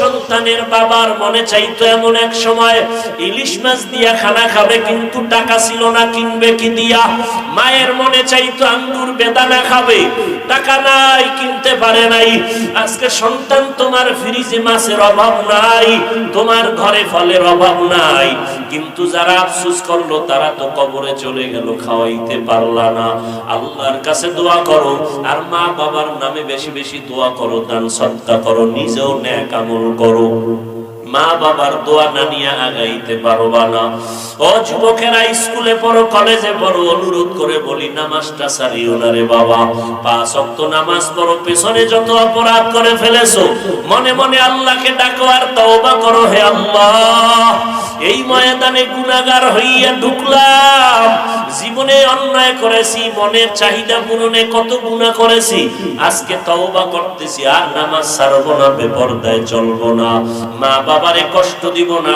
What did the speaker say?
সন্তানের বাবার মনে চাইতো এমন এক সময়, ইলিশ মাছ দিয়া খানা খাবে কিন্তু টাকা ছিল না, কিনবে কি দিয়া? মায়ের মনে চাইতো আঙ্গুর বেদানা খাবে, টাকা কিনতে পারে নাই। আজকে সন্তান তোমার ফ্রিজে মাছের অভাব নাই, তোমার ঘরে ফলের অভাব নাই। কিন্তু যারা আফসোস করল, তারা তো কবরে চলে গেল, খাওয়াইতে পারলা না। আল্লাহর কাছে দোয়া করো, আর মা বাবার নামে বেশি বেশি দোয়া করো, দান সত্তা করো, নিজেও ন্যাক আমল করো। মা বাবার দোয়া না নিয়ে আগাইতে পারবা না। ও যুবকেরা, স্কুলে পড়ো, কলেজে পড়ো, অনুরোধ করে বলি, নামাজটা সারিও না রে বাবা। পাঁচ অক্ত নামাজ পড়ো, পেছনে যত অপরাধ করে ফেলেছো, মনে মনে আল্লাহকে ডাকো আর তওবা করো হে আল্লাহ। এই ময়দানে গুনাহগার হইয়া ঢুকলাম। জীবনে অন্যায় করেছি, মনের চাহিদা পূরণে কত গুণা করেছি, আজকে তওবা করতেছি আর নামাজ ছাড়বো না, বেপরদায় চলবো না। মা বাবারে কষ্ট দিব না